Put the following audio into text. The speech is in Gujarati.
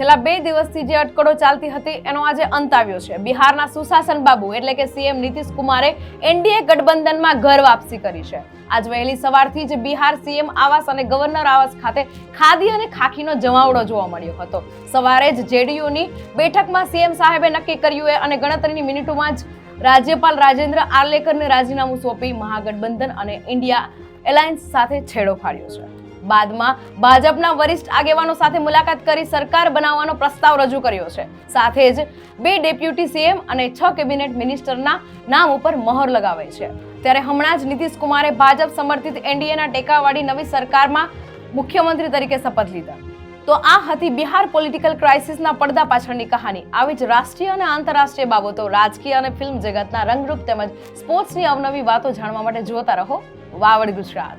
છેલ્લા બે દિવસથી જે અટકળો ચાલતી હતી, એનો આજે અંત આવ્યો છે. બિહારના સુશાસન બાબુ એટલે કે સીએમ નીતિશ કુમારે એનડીએ ગઠબંધનમાં ઘર વાપસી કરી છે. આજ વહેલી સવારથી જ બિહાર સીએમ આવાસ અને ગવર્નર આવાસ ખાતે ખાદી અને ખાખીનો જમાવડો જોવા મળ્યો હતો. સવારે જ જેડીયુની બેઠકમાં સીએમ સાહેબે નક્કી કર્યું અને ગણતરીની મિનિટોમાં જ રાજ્યપાલ રાજેન્દ્ર આર્લેકરને રાજીનામું સોંપી મહાગઠબંધન અને ઇન્ડિયા એલાયન્સ સાથે છેડો ફાડ્યો છે. બાદમાં ભાજપના વરિષ્ઠ આગેવાનો સાથે મુલાકાત કરી સરકાર બનાવવાનો પ્રસ્તાવ રજૂ કર્યો છે. સાથે જ બે ડેપ્યુટી સીએમ અને છ કેબિનેટ મિનિસ્ટરના નામ ઉપર મહોર લગાવાઈ છે. ત્યારે હમણાં જ નીતિશ કુમારે ભાજપ સમર્થિત એનડીએના ટેકાવાળી નવી સરકારમાં મુખ્યમંત્રી તરીકે શપથ લીધા. તો આ હતી બિહાર પોલિટિકલ ક્રાઇસિસના પડદા પાછળની કહાની. આવી જ રાષ્ટ્રીય અને આંતરરાષ્ટ્રીય બાબતો રાજકીય અને ફિલ્મ જગતના રંગરૂપ તેમજ સ્પોર્ટ્સની અવનવી વાતો જાણવા માટે જોતા રહો. વાવડ ગુજરાત.